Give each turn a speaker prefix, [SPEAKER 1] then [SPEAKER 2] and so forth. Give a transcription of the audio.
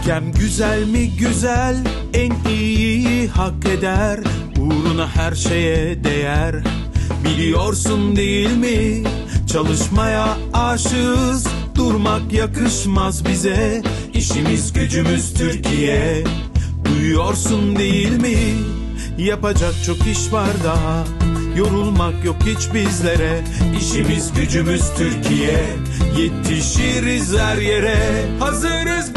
[SPEAKER 1] Ülkem güzel mi? Güzel. En iyiyi hak eder. Uğruna her şeye değer. Biliyorsun değil mi? Çalışmaya aşığız. Durmak yakışmaz bize. İşimiz gücümüz Türkiye. Duyuyorsun değil mi? Yapacak çok iş var daha. Yorulmak yok hiç bizlere. İşimiz gücümüz Türkiye. Yetişiriz her yere. Hazırız